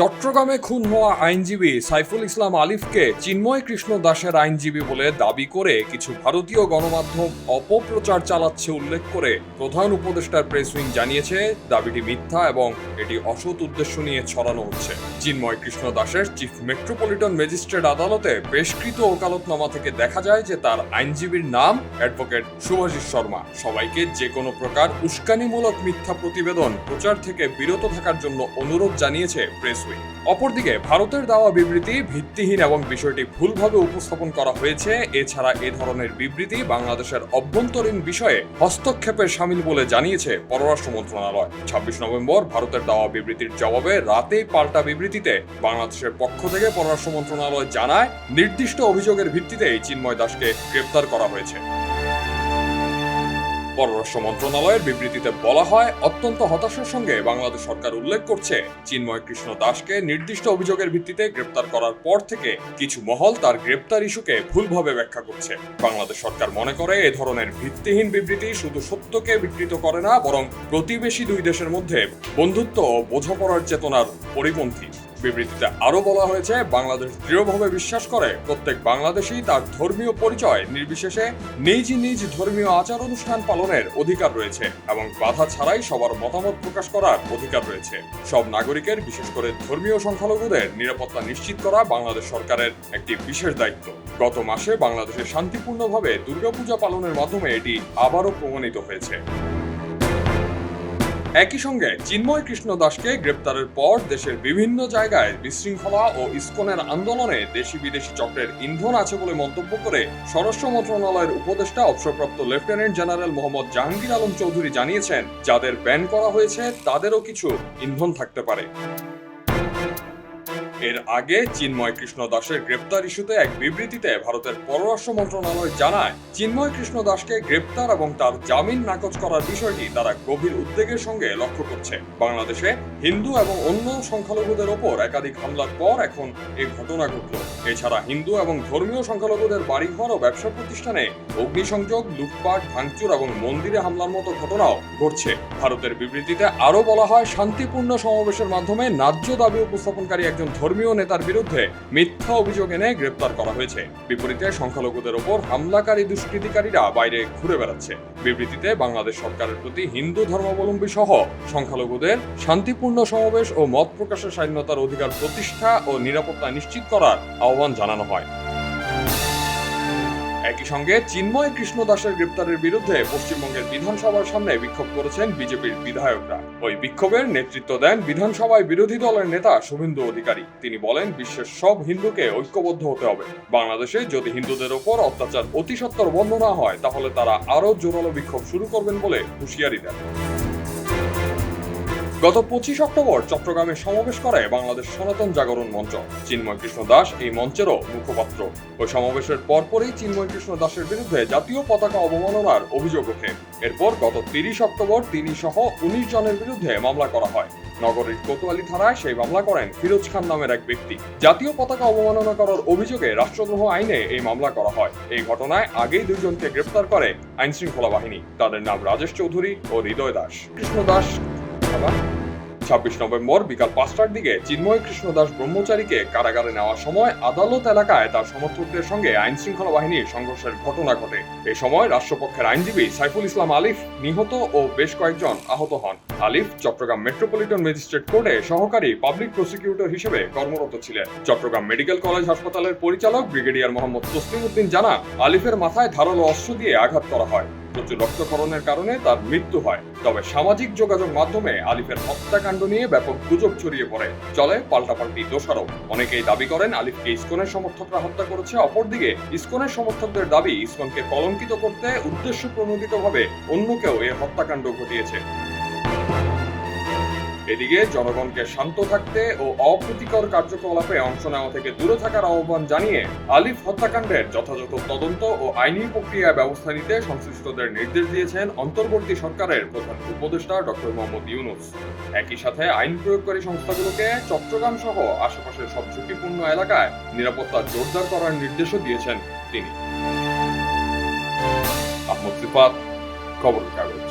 চট্টগ্রামে খুন হওয়া আইনজীবী সাইফুল ইসলাম আলিফকে চিন্ময় কৃষ্ণ দাসের আইনজীবী বলে দাবি করে কিছু ভারতীয় গণমাধ্যম অপপ্রচার চালাচ্ছে উল্লেখ করে প্রধান উপদেষ্টার প্রেস উইং জানিয়েছে, দাবিটি মিথ্যা এবং এটি অসৎ উদ্দেশ্য নিয়ে ছড়ানো হচ্ছে। চিন্ময় কৃষ্ণ দাসের চিফ মেট্রোপলিটন ম্যাজিস্ট্রেট আদালতে পেশকৃত ওকালতনামা থেকে দেখা যায় যে তার আইনজীবীর নাম অ্যাডভোকেট শুভাশিস শর্মা। সবাইকে যে কোনো প্রকার উস্কানিমূলক মিথ্যা প্রতিবেদন প্রচার থেকে বিরত থাকার জন্য অনুরোধ জানিয়েছে প্রেস উইং অপরদিকে ভারতের দেওয়া বিবৃতি ভিত্তিহীন এবং বিষয়টি ভুলভাবে উপস্থাপন করা হয়েছে, এছাড়া এ ধরনের বিবৃতি বাংলাদেশের অভ্যন্তরীণ বিষয়ে হস্তক্ষেপের সামিল বলে জানিয়েছে পররাষ্ট্র মন্ত্রণালয়। ছাব্বিশ নভেম্বর ভারতের দেওয়া বিবৃতির জবাবে রাতেই পাল্টা বিবৃতিতে বাংলাদেশের পক্ষ থেকে পররাষ্ট্র মন্ত্রণালয় জানায়, নির্দিষ্ট অভিযোগের ভিত্তিতেই চিন্ময় দাসকে গ্রেপ্তার করা হয়েছে। পররাষ্ট্র মন্ত্রণালয়ের বিবৃতিতে বলা হয়, অত্যন্ত হতাশার সঙ্গে বাংলাদেশ সরকার উল্লেখ করছে, চিন্ময় কৃষ্ণ দাসকে নির্দিষ্ট অভিযোগের ভিত্তিতে গ্রেপ্তার করার পর থেকে কিছু মহল তার গ্রেপ্তার ইস্যুকে ভুলভাবে ব্যাখ্যা করছে। বাংলাদেশ সরকার মনে করে এ ধরনের ভিত্তিহীন বিবৃতি শুধু সত্যকে বিকৃত করে না, বরং প্রতিবেশী দুই দেশের মধ্যে বন্ধুত্ব ও বোঝাপড়ার চেতনার পরিপন্থী। বিবৃতিতে আরও বলা হয়েছে, বাংলাদেশ দৃঢ়ভাবে বিশ্বাস করে, প্রত্যেক বাংলাদেশী তার ধর্মীয় পরিচয়, নির্বিশেষে নিজ নিজ ধর্মীয় আচার অনুষ্ঠান পালনের অধিকার রয়েছে এবং বাধা ছাড়াই সবার মতামত প্রকাশ করার অধিকার রয়েছে। সব নাগরিকের, বিশেষ করে ধর্মীয় সংখ্যালঘুদের, নিরাপত্তা নিশ্চিত করা বাংলাদেশ সরকারের একটি বিশেষ দায়িত্ব। গত মাসে বাংলাদেশে শান্তিপূর্ণভাবে দুর্গাপূজা পালনের মাধ্যমে এটি আবারও প্রমাণিত হয়েছে। একই সঙ্গে চিন্ময় কৃষ্ণ দাসকে গ্রেপ্তারের পর দেশের বিভিন্ন জায়গায় বিশৃঙ্খলা ও ইস্কনের আন্দোলনে দেশি বিদেশি চক্রের ইন্ধন আছে বলে মন্তব্য করে স্বরাষ্ট্র মন্ত্রণালয়ের উপদেষ্টা, অবসরপ্রাপ্ত লেফটেন্যান্ট জেনারেল মোহাম্মদ জাহাঙ্গীর আলম চৌধুরী জানিয়েছেন, যাদের ব্যান করা হয়েছে তাদেরও কিছু ইন্ধন থাকতে পারে। এর আগে চিন্ময় কৃষ্ণ দাসের গ্রেপ্তার ইস্যুতে এক বিবৃতিতে ভারতের পররাষ্ট্র মন্ত্রণালয় জানায়, চিন্ময় কৃষ্ণ দাসকে গ্রেপ্তার এবং তার জামিন নাকচ করার বিষয়টি তারা গভীর উদ্বেগের সঙ্গে লক্ষ্য করছে। বাংলাদেশে হিন্দু এবং অন্য সংখ্যালঘুদের ওপর একাধিক হামলার পর এখন এই ঘটনা ঘটল। এছাড়া হিন্দু এবং ধর্মীয় সংখ্যালঘুদের বাড়িঘর ও ব্যবসা প্রতিষ্ঠানে অগ্নিসংযোগ, লুটপাট, ভাঙচুর এবং মন্দিরে হামলার মতো ঘটনাও ঘটছে। ভারতের বিবৃতিতে আরও বলা হয়, শান্তিপূর্ণ সমাবেশের মাধ্যমে ন্যায্য দাবি উপস্থাপনকারী একজন ধর্মীয় নেতার বিরুদ্ধে মিথ্যা অভিযোগ এনে গ্রেপ্তার করা হয়েছে। বিপরীতে সংখ্যালঘুদের ওপর হামলাকারী দুষ্কৃতিকারীরা বাইরে ঘুরে বেড়াচ্ছে। বিবৃতিতে বাংলাদেশ সরকারের প্রতি হিন্দু ধর্মাবলম্বী সহ সংখ্যালঘুদের শান্তিপূর্ণ সমাবেশ ও মত প্রকাশের স্বাধীনতার অধিকার প্রতিষ্ঠা ও নিরাপত্তা নিশ্চিত করার আহ্বান জানানো হয়। একই সঙ্গে চিন্ময় কৃষ্ণ দাসের গ্রেপ্তারের বিরুদ্ধে পশ্চিমবঙ্গের বিধানসভার সামনে বিক্ষোভ করেছেন বিজেপির বিধায়করা। ওই বিক্ষোভের নেতৃত্ব দেন বিধানসভায় বিরোধী দলের নেতা শুভেন্দু অধিকারী। তিনি বলেন, বিশ্বের সব হিন্দুকে ঐক্যবদ্ধ হতে হবে। বাংলাদেশে যদি হিন্দুদের ওপর অত্যাচার অতি সত্বর বন্ধ না হয়, তাহলে তারা আরও জোরালো বিক্ষোভ শুরু করবেন বলে হুঁশিয়ারি দেন। গত পঁচিশ অক্টোবর চট্টগ্রামে সমাবেশ করে বাংলাদেশ সনাতন জাগরণ মঞ্চ। চিন্ময় কৃষ্ণ দাস এই মঞ্চেরও মুখপাত্র। ওই সমাবেশের পরপরই চিন্ময় কৃষ্ণ দাসের বিরুদ্ধে জাতীয় পতাকা অবমাননার অভিযোগ ওঠে। এরপর গত তিরিশ অক্টোবর তিনি সহ উনিশ জনের বিরুদ্ধে মামলা করা হয়। নগরীর কোতোয়ালি থানায় সেই মামলা করেন ফিরোজ খান নামের এক ব্যক্তি। জাতীয় পতাকা অবমাননা করার অভিযোগে রাষ্ট্রদ্রোহ আইনে এই মামলা করা হয়। এই ঘটনায় আগেই দুইজনকে গ্রেপ্তার করে আইন শৃঙ্খলা বাহিনী। তাদের নাম রাজেশ চৌধুরী ও হৃদয় দাস। কৃষ্ণ দাস আবার ছাব্বিশ নভেম্বর বিকাল পাঁচটার দিকে চিন্ময় কৃষ্ণ দাস ব্রহ্মচারীকে কারাগারে নেওয়ার সময় আদালত এলাকায় তার সমর্থকদের সঙ্গে আইন শৃঙ্খলা বাহিনীর সংঘর্ষের ঘটনা ঘটে। এ সময় রাষ্ট্রপক্ষের আইনজীবী সাইফুল ইসলাম আলিফ নিহত ও বেশ কয়েকজন আহত হন। আলিফ চট্টগ্রাম মেট্রোপলিটন ম্যাজিস্ট্রেট কোর্টে সহকারী পাবলিক প্রসিকিউটর হিসেবে কর্মরত ছিলেন। চট্টগ্রাম মেডিকেল কলেজ হাসপাতালের পরিচালক ব্রিগেডিয়ার মোহাম্মদ তসলিম উদ্দিন জানান, আলিফের মাথায় ধারালো অস্ত্র দিয়ে আঘাত করা হয়। প্রচুর রক্তক্ষরণের কারণে তার মৃত্যু হয়। তবে সামাজিক যোগাযোগ মাধ্যমে আলিফের হত্যাকাণ্ড নিয়ে ব্যাপক গুজব ছড়িয়ে পড়ে। চলে পাল্টাপাল্টি দোষারোপ। অনেকেই দাবি করেন আলিফকে ইস্কনের সমর্থকরা হত্যা করেছে। অপরদিকে, ইসকনের সমর্থকদের দাবি ইসকনকে কলঙ্কিত করতে উদ্দেশ্য প্রণোদিতভাবে অন্য কেউ এ হত্যাকাণ্ড ঘটিয়েছে। এদিকে জনগণকে শান্ত থাকতে ও অপ্রীতিকর কার্যকলাপে অংশ নেওয়া থেকে দূরে থাকার আহ্বান জানিয়ে আলিফ হত্যাকাণ্ডের যথাযথ তদন্ত ও আইনি প্রক্রিয়া ব্যবস্থা নিতে সংশ্লিষ্টদের নির্দেশ দিয়েছেন অন্তর্বর্তী সরকারের প্রধান উপদেষ্টা ডক্টর মোহাম্মদ ইউনুস। একই সাথে আইন প্রয়োগকারী সংস্থাগুলোকে চট্টগ্রাম সহ আশেপাশের সব ঝুঁকিপূর্ণ এলাকায় নিরাপত্তা জোরদার করার নির্দেশও দিয়েছেন তিনি। আহমদ রিফাত খবরের কাগজ।